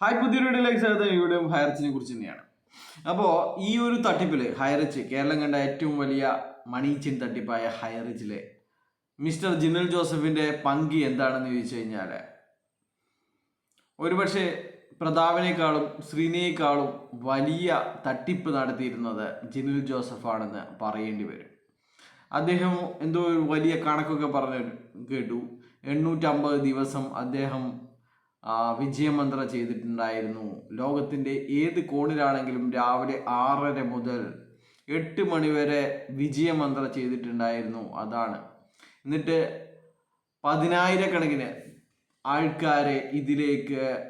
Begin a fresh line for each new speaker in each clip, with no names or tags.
Hi പുതിയ വീഡിയോയിലേക്ക് സ്വാഗതം. ഈ വീഡിയോ ഹയർച്ചിനെ കുറിച്ച് തന്നെയാണ്. അപ്പോൾ ഈ ഒരു തട്ടിപ്പിൽ ഹയറിച്ച് കേരളം കണ്ട ഏറ്റവും വലിയ മണി ചിൻ തട്ടിപ്പായ ഹയറിച്ചിലെ മിസ്റ്റർ ജിനൽ ജോസഫിന്റെ പങ്ക് എന്താണെന്ന് ചോദിച്ചു കഴിഞ്ഞാൽ ഒരുപക്ഷെ പ്രതാപനേക്കാളും ശ്രീനേക്കാളും വലിയ തട്ടിപ്പ് നടത്തിയിരുന്നത് ജിനിൽ ജോസഫാണെന്ന് പറയേണ്ടി വരും. അദ്ദേഹം എന്തോ ഒരു വലിയ കണക്കൊക്കെ പറഞ്ഞു കേട്ടു. എണ്ണൂറ്റമ്പത് ദിവസം അദ്ദേഹം വിജയമന്ത്ര ചെയ്തിട്ടുണ്ടായിരുന്നു. ലോകത്തിന്റെ ഏത് കോണിലാണെങ്കിലും രാവിലെ ആറര മുതൽ എട്ട് മണിവരെ വിജയമന്ത്ര ചെയ്തിട്ടുണ്ടായിരുന്നു. അതാണ്. എന്നിട്ട് പതിനായിരക്കണക്കിന് ആൾക്കാരെ ഇതിലേക്ക്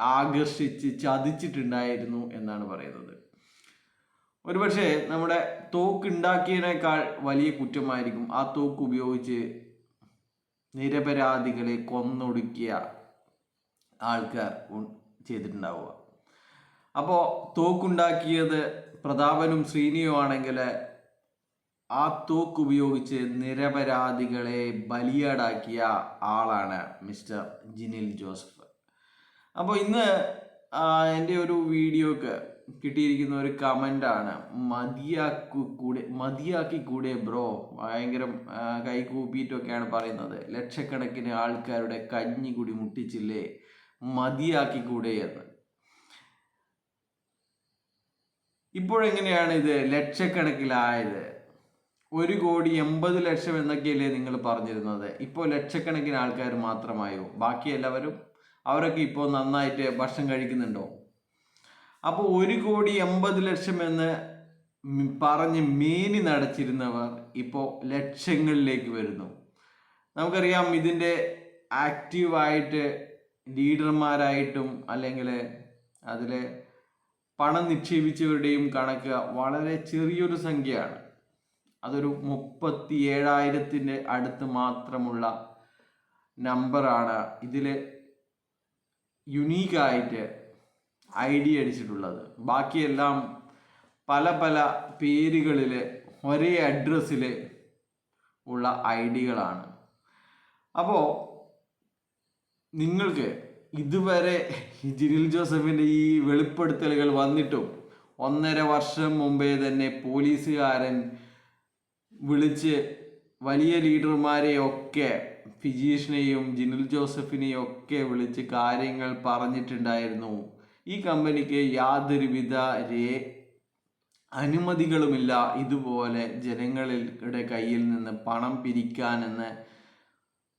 ആകർഷിച്ച് ചതിച്ചിട്ടുണ്ടായിരുന്നു എന്നാണ് പറയുന്നത്. ഒരുപക്ഷെ നമ്മുടെ തോക്ക് ഉണ്ടാക്കിയതിനേക്കാൾ വലിയ കുറ്റമായിരിക്കും ആ തോക്ക് ഉപയോഗിച്ച് നിരപരാധികളെ കൊന്നൊടുക്കിയ ആൾക്കാർ ചെയ്തിട്ടുണ്ടാവുക. അപ്പോൾ തോക്കുണ്ടാക്കിയത് പ്രതാപനും ശ്രീനിയും ആണെങ്കിൽ ആ തോക്ക് ഉപയോഗിച്ച് നിരപരാധികളെ ബലിയാടാക്കിയ ആളാണ് മിസ്റ്റർ ജിനിൽ ജോസഫ്. അപ്പോൾ ഇന്ന് എന്റെ ഒരു വീഡിയോക്ക് കിട്ടിയിരിക്കുന്ന ഒരു കമന്റാണ്. മതിയാക്കു കൂടെ മതിയാക്കി കൂടെ ബ്രോ ഭയങ്കര ആ, കൈ കൂപ്പിയിട്ടൊക്കെയാണ് പറയുന്നത്. ലക്ഷക്കണക്കിന് ആൾക്കാരുടെ കഞ്ഞി കൂടി മുട്ടിച്ചില്ലേ? മതിയാക്കി കൂടെ എന്ന്. ഇപ്പോഴെങ്ങനെയാണ് ഇത് ലക്ഷക്കണക്കിലായത്? ഒരു കോടി എൺപത് ലക്ഷം എന്നൊക്കെയല്ലേ നിങ്ങൾ പറഞ്ഞിരുന്നത്. ഇപ്പോൾ ലക്ഷക്കണക്കിന് ആൾക്കാർ മാത്രമായോ? ബാക്കി എല്ലാവരും അവരൊക്കെ ഇപ്പോൾ നന്നായിട്ട് ഭക്ഷണം കഴിക്കുന്നുണ്ടോ? അപ്പോൾ ഒരു കോടി എൺപത് ലക്ഷം എന്ന് പറഞ്ഞ് മേനി നടച്ചിരുന്നവർ ഇപ്പോൾ ലക്ഷങ്ങളിലേക്ക് വരുന്നു. നമുക്കറിയാം ഇതിന്റെ ആക്റ്റീവായിട്ട് ലീഡർമാരായിട്ടും അല്ലെങ്കിൽ അതിൽ പണം നിക്ഷേപിച്ചവരുടെയും കണക്ക് വളരെ ചെറിയൊരു സംഖ്യയാണ്. അതൊരു മുപ്പത്തി ഏഴായിരത്തിന്റെ അടുത്ത് മാത്രമുള്ള നമ്പറാണ് ഇതിൽ യുണീക്കായിട്ട് ഐ ഡി അടിച്ചിട്ടുള്ളത്. ബാക്കിയെല്ലാം പല പല പേരുകളിൽ ഒരേ അഡ്രസ്സിൽ ഉള്ള ഐ ഡികളാണ്. അപ്പോൾ നിങ്ങൾക്ക് ഇതുവരെ ജിനിൽ ജോസഫിന്റെ ഈ വെളിപ്പെടുത്തലുകൾ വന്നിട്ടും ഒന്നര വർഷം മുമ്പേ തന്നെ പോലീസുകാരൻ വിളിച്ച് വലിയ ലീഡർമാരെയൊക്കെ ഫിജീഷിനെയും ജിനിൽ ജോസഫിനെയും ഒക്കെ വിളിച്ച് കാര്യങ്ങൾ പറഞ്ഞിട്ടുണ്ടായിരുന്നു. ഈ കമ്പനിക്ക് യാതൊരുവിധ രേ അനുമതികളുമില്ല ഇതുപോലെ ജനങ്ങളുടെ കയ്യിൽ നിന്ന് പണം പിരിക്കാനെന്ന്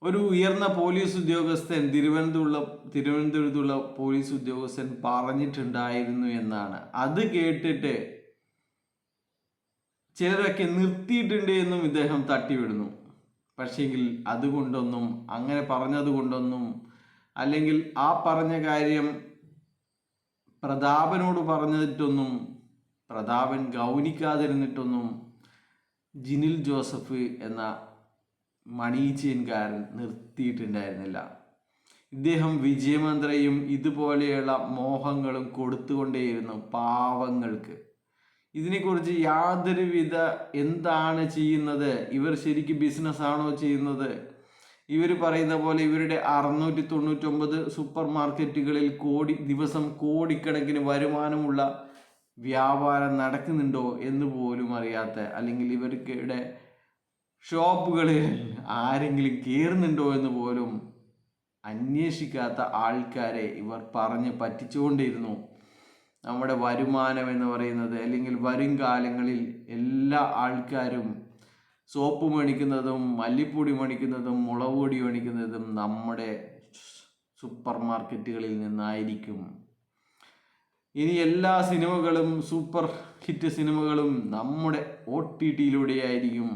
ഒരു ഉയർന്ന പോലീസ് ഉദ്യോഗസ്ഥൻ തിരുവനന്തപുരം തിരുവനന്തപുരത്തുള്ള പോലീസ് ഉദ്യോഗസ്ഥൻ പറഞ്ഞിട്ടുണ്ടായിരുന്നു എന്നാണ്. അത് കേട്ടിട്ട് ചിലരൊക്കെ നിർത്തിയിട്ടുണ്ട് എന്നും ഇദ്ദേഹം തട്ടിവിടുന്നു. പക്ഷേങ്കിൽ അതുകൊണ്ടൊന്നും അങ്ങനെ പറഞ്ഞത് കൊണ്ടൊന്നും അല്ലെങ്കിൽ ആ പറഞ്ഞ കാര്യം പ്രതാപനോട് പറഞ്ഞിട്ടൊന്നും പ്രതാപൻ ഗൗനിക്കാതിരുന്നിട്ടൊന്നും ജിനിൽ ജോസഫ് എന്ന മണീച്ചീൻകാരൻ നിർത്തിയിട്ടുണ്ടായിരുന്നില്ല. ഇദ്ദേഹം വിജയമന്ത്രയും ഇതുപോലെയുള്ള മോഹങ്ങളും കൊടുത്തുകൊണ്ടേയിരുന്നു പാവങ്ങൾക്ക്. ഇതിനെക്കുറിച്ച് യാതൊരുവിധ എന്താണ് ചെയ്യുന്നത്? ഇവർ ശരിക്കും ബിസിനസ് ആണോ ചെയ്യുന്നത്? ഇവർ പറയുന്ന പോലെ ഇവരുടെ അറുന്നൂറ്റി തൊണ്ണൂറ്റൊമ്പത് സൂപ്പർ മാർക്കറ്റുകളിൽ കോടി ദിവസം കോടിക്കണക്കിന് വരുമാനമുള്ള വ്യാപാരം നടക്കുന്നുണ്ടോ എന്ന് പോലും അറിയാത്ത അല്ലെങ്കിൽ ഇവർക്കിടെ ഷോപ്പുകളിൽ ആരെങ്കിലും കയറുന്നുണ്ടോ എന്ന് പോലും അന്വേഷിക്കാത്ത ആൾക്കാരെ ഇവർ പറഞ്ഞ് പറ്റിച്ചുകൊണ്ടിരുന്നു. നമ്മുടെ വരുമാനം എന്ന് പറയുന്നത് അല്ലെങ്കിൽ വരും കാലങ്ങളിൽ എല്ലാ ആൾക്കാരും സോപ്പ് മേടിക്കുന്നതും മല്ലിപ്പൊടി മേടിക്കുന്നതും മുളക് പൊടി മേടിക്കുന്നതും നമ്മുടെ സൂപ്പർ മാർക്കറ്റുകളിൽ നിന്നായിരിക്കും. ഇനി എല്ലാ സിനിമകളും സൂപ്പർ ഹിറ്റ് സിനിമകളും നമ്മുടെ ഒ ടി ടിയിലൂടെയായിരിക്കും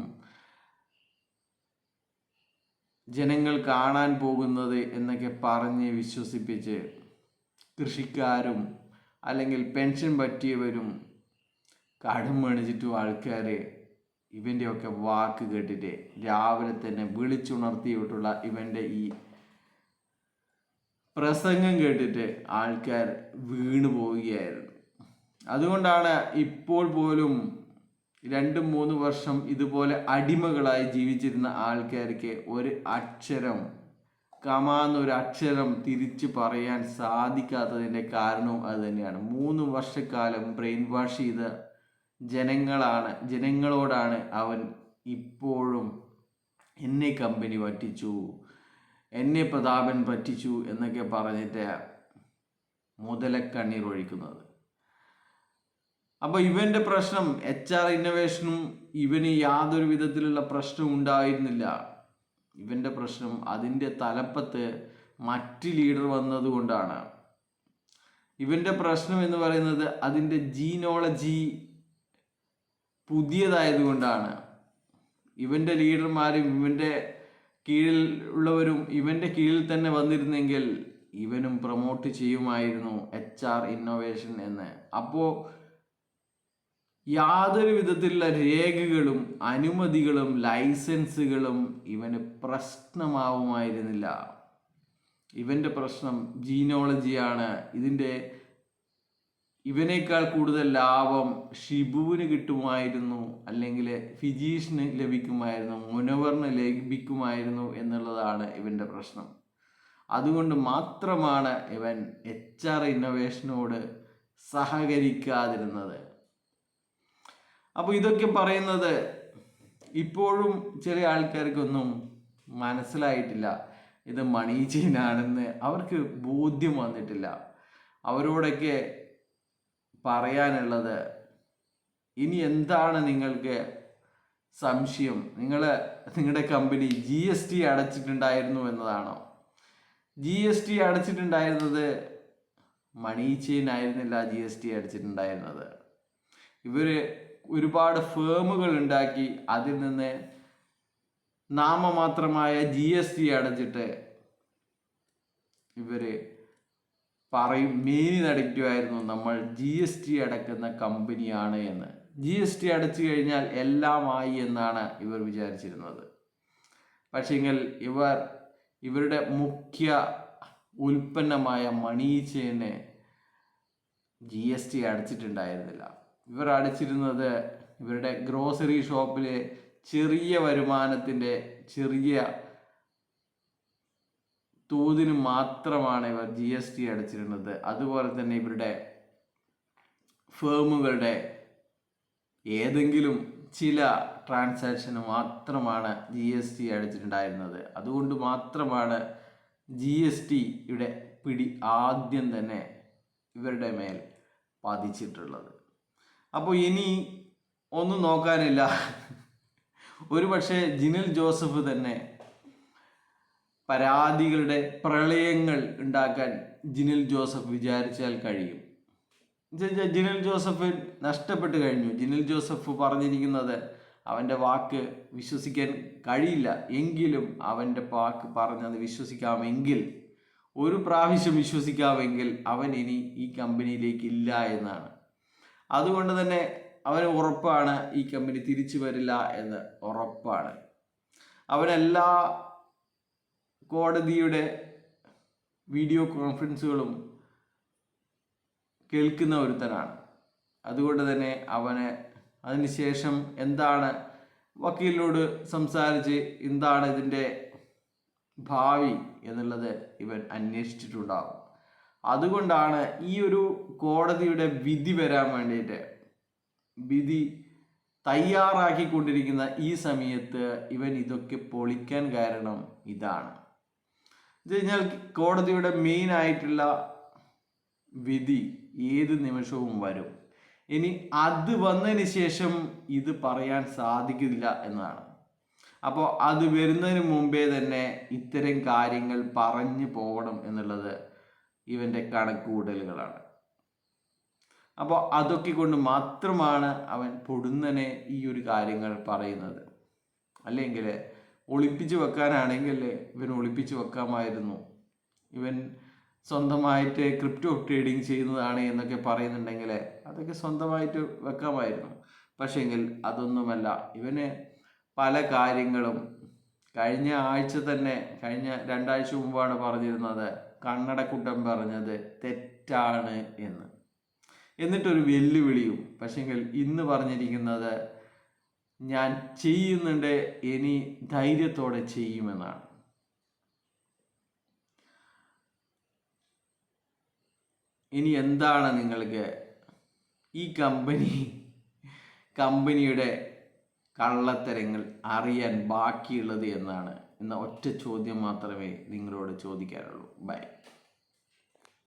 ജനങ്ങൾ കാണാൻ പോകുന്നത് എന്നൊക്കെ പറഞ്ഞ് വിശ്വസിപ്പിച്ച് കൃഷിക്കാരും അല്ലെങ്കിൽ പെൻഷൻ പറ്റിയവരും കടം മേണിച്ചിട്ടും ആൾക്കാർ ഇവന്റെയൊക്കെ വാക്ക് കേട്ടിട്ട് രാവിലെ തന്നെ വിളിച്ചുണർത്തിയിട്ടുള്ള ഇവന്റെ ഈ പ്രസംഗം കേട്ടിട്ട് ആൾക്കാർ വീണു പോവുകയായിരുന്നു അതുകൊണ്ടാണ് ഇപ്പോൾ പോലും രണ്ടും മൂന്ന് വർഷം ഇതുപോലെ അടിമകളായി ജീവിച്ചിരുന്ന ആൾക്കാർക്ക് ഒരു അക്ഷരം കമാന്നൊരു അക്ഷരം തിരിച്ചു പറയാൻ സാധിക്കാത്തതിന്റെ കാരണവും അത് തന്നെയാണ്. മൂന്ന് വർഷക്കാലം ബ്രെയിൻ വാഷ് ചെയ്ത ജനങ്ങളാണ് ജനങ്ങളോടാണ് അവൻ ഇപ്പോഴും എന്നെ കമ്പനി പറ്റിച്ചു എന്നെ പ്രതാപൻ പറ്റിച്ചു എന്നൊക്കെ പറഞ്ഞിട്ട് മുതലക്കണ്ണീർ ഒഴിക്കുന്നത്. അപ്പോൾ ഇവന്റെ പ്രശ്നം എച്ച് ആർ ഇന്നോവേഷനും ഇവന് യാതൊരു വിധത്തിലുള്ള പ്രശ്നം ഉണ്ടായിരുന്നില്ല. ഇവന്റെ പ്രശ്നം അതിന്റെ തലപ്പത്ത് മറ്റ് ലീഡർ വന്നതുകൊണ്ടാണ് ഇവന്റെ പ്രശ്നം എന്ന് പറയുന്നത് അതിന്റെ ജീനോളജി പുതിയതായതുകൊണ്ടാണ് ഇവന്റെ ലീഡർമാരും ഇവന്റെ കീഴിൽ ഉള്ളവരും ഇവന്റെ കീഴിൽ തന്നെ വന്നിരുന്നെങ്കിൽ ഇവനും പ്രൊമോട്ട് ചെയ്യുമായിരുന്നു എച്ച് ആർ ഇന്നോവേഷൻ എന്ന്. അപ്പോൾ യാതൊരു വിധത്തിലുള്ള രേഖകളും അനുമതികളും ലൈസൻസുകളും ഇവന് പ്രശ്നമാവുമായിരുന്നില്ല. ഇവന്റെ പ്രശ്നം ജീനോളജിയാണ്. ഇതിന്റെ ഇവനേക്കാൾ കൂടുതൽ ലാഭം ഷിബുവിന് കിട്ടുമായിരുന്നു അല്ലെങ്കിൽ ഫിജീഷിന് ലഭിക്കുമായിരുന്നു മുനവറിന് ലഭിക്കുമായിരുന്നു എന്നുള്ളതാണ് ഇവന്റെ പ്രശ്നം. അതുകൊണ്ട് മാത്രമാണ് ഇവൻ എച്ച് ആർ ഇന്നോവേഷനോട് സഹകരിക്കാതിരുന്നത്. അപ്പോൾ ഇതൊക്കെ പറയുന്നത് ഇപ്പോഴും ചെറിയ ആൾക്കാർക്കൊന്നും മനസ്സിലായിട്ടില്ല. ഇത് മണി ചെയിനാണെന്ന് അവർക്ക് ബോധ്യം വന്നിട്ടില്ല. അവരോടൊക്കെ പറയാനുള്ളത് ഇനി എന്താണ് നിങ്ങൾക്ക് സംശയം? നിങ്ങൾ നിങ്ങളുടെ കമ്പനി ജി എസ് ടി അടച്ചിട്ടുണ്ടായിരുന്നു എന്നതാണോ? ജി എസ് ടി അടച്ചിട്ടുണ്ടായിരുന്നത് മണി ചെയിൻ ആയിരുന്നില്ല ജി എസ് ടി അടച്ചിട്ടുണ്ടായിരുന്നത്. ഇവർ ഒരുപാട് ഫേമുകൾ ഉണ്ടാക്കി അതിൽ നിന്ന് നാമമാത്രമായ ജി എസ് ടി അടച്ചിട്ട് ഇവർ പറയും മേനി നടക്കുമായിരുന്നു നമ്മൾ ജി എസ് ടി അടക്കുന്ന കമ്പനിയാണ് എന്ന്. ജി എസ് ടി അടച്ചു കഴിഞ്ഞാൽ എല്ലാമായി എന്നാണ് ഇവർ വിചാരിച്ചിരുന്നത്. പക്ഷേങ്കിൽ ഇവർ ഇവരുടെ മുഖ്യ ഉൽപ്പന്നമായ മണീച്ചേനെ ജി എസ് ടി അടച്ചിട്ടുണ്ടായിരുന്നില്ല. ഇവർ അടച്ചിരുന്നത് ഇവരുടെ ഗ്രോസറി ഷോപ്പിലെ ചെറിയ വരുമാനത്തിന്റെ ചെറിയ തോതിന് മാത്രമാണ് ഇവർ ജി എസ് ടി അടച്ചിരുന്നത്. അതുപോലെ തന്നെ ഇവരുടെ ഫേമുകളുടെ ഏതെങ്കിലും ചില ട്രാൻസാക്ഷന് മാത്രമാണ് ജി എസ് ടി അടച്ചിട്ടുണ്ടായിരുന്നത്. അതുകൊണ്ട് മാത്രമാണ് ജി എസ് ടി ഇവിടെ പിടി ആദ്യം തന്നെ ഇവരുടെ മേൽ പതിച്ചിട്ടുള്ളത്. അപ്പോൾ ഇനി ഒന്നും നോക്കാനില്ല. ഒരു പക്ഷേ ജിനിൽ ജോസഫ് തന്നെ പരാതികളുടെ പ്രളയങ്ങൾ ഉണ്ടാക്കാൻ ജിനിൽ ജോസഫ് വിചാരിച്ചാൽ കഴിയും. ജിനിൽ ജോസഫ് നഷ്ടപ്പെട്ട് കഴിഞ്ഞു. ജിനിൽ ജോസഫ് പറഞ്ഞിരിക്കുന്നത് അവന്റെ വാക്ക് വിശ്വസിക്കാൻ കഴിയില്ല. എങ്കിലും അവന്റെ വാക്ക് പറഞ്ഞത് വിശ്വസിക്കാമെങ്കിൽ ഒരു പ്രാവശ്യം വിശ്വസിക്കാമെങ്കിൽ അവൻ ഇനി ഈ കമ്പനിയിലേക്ക് ഇല്ല എന്നാണ്. അതുകൊണ്ട് തന്നെ അവന് ഉറപ്പാണ് ഈ കമ്പനി തിരിച്ചു വരില്ല എന്ന് ഉറപ്പാണ്. അവനെല്ലാ കോടതിയുടെ വീഡിയോ കോൺഫറൻസുകളും കേൾക്കുന്ന ഒരുത്തനാണ്. അതുകൊണ്ട് തന്നെ അവന് അതിനുശേഷം എന്താണ് വക്കീലിനോട് സംസാരിച്ച് എന്താണ് ഇതിന്റെ ഭാവി എന്നുള്ളത് ഇവൻ അന്വേഷിച്ചിട്ടുണ്ടാവും അതുകൊണ്ടാണ് ഈ ഒരു കോടതിയുടെ വിധി വരാൻ വേണ്ടിയിട്ട് വിധി തയ്യാറാക്കിക്കൊണ്ടിരിക്കുന്ന ഈ സമയത്ത് ഇവൻ ഇതൊക്കെ പൊളിക്കാൻ കാരണം ഇതാണ്. ഇത് കഴിഞ്ഞാൽ കോടതിയുടെ മെയിൻ ആയിട്ടുള്ള വിധി ഏത് നിമിഷവും വരും. ഇനി അത് വന്നതിന് ശേഷം ഇത് പറയാൻ സാധിക്കില്ല എന്നതാണ് അപ്പോൾ അത് വരുന്നതിന് മുമ്പേ തന്നെ ഇത്തരം കാര്യങ്ങൾ പറഞ്ഞു പോകണം എന്നുള്ളത് ഇവന്റെ കണക്കുകൂട്ടലുകളാണ്. അപ്പോൾ അതൊക്കെ കൊണ്ട് മാത്രമാണ് അവൻ പൊടുന്നനെ ഈ ഒരു കാര്യങ്ങൾ പറയുന്നത്. അല്ലെങ്കിൽ ഒളിപ്പിച്ച് വെക്കാനാണെങ്കിൽ ഇവൻ ഒളിപ്പിച്ച് വെക്കാമായിരുന്നു. ഇവൻ സ്വന്തമായിട്ട് ക്രിപ്റ്റോ ട്രേഡിങ് ചെയ്യുന്നതാണ് എന്നൊക്കെ പറയുന്നുണ്ടെങ്കിൽ അതൊക്കെ സ്വന്തമായിട്ട് വെക്കാമായിരുന്നു. പക്ഷേങ്കിൽ അതൊന്നുമല്ല ഇവന് പല കാര്യങ്ങളും കഴിഞ്ഞ ആഴ്ച തന്നെ കഴിഞ്ഞ രണ്ടാഴ്ച മുമ്പാണ് പറഞ്ഞിരുന്നത്. കണ്ണടക്കുട്ടൻ പറഞ്ഞത് തെറ്റാണ് എന്ന്. എന്നിട്ടൊരു വെല്ലുവിളിയും പക്ഷെങ്കിൽ ഇന്ന് പറഞ്ഞിരിക്കുന്നത് ഞാൻ ചെയ്യുന്നുണ്ട് ഇനി ധൈര്യത്തോടെ ചെയ്യുമെന്നാണ്. ഇനി എന്താണ് നിങ്ങൾക്ക് ഈ കമ്പനി കമ്പനിയുടെ കള്ളത്തരങ്ങൾ അറിയാൻ ബാക്കിയുള്ളത് എന്നാണ് എന്ന ഒറ്റ ചോദ്യം മാത്രമേ നിങ്ങളോട് ചോദിക്കാനുള്ളൂ ബൈ.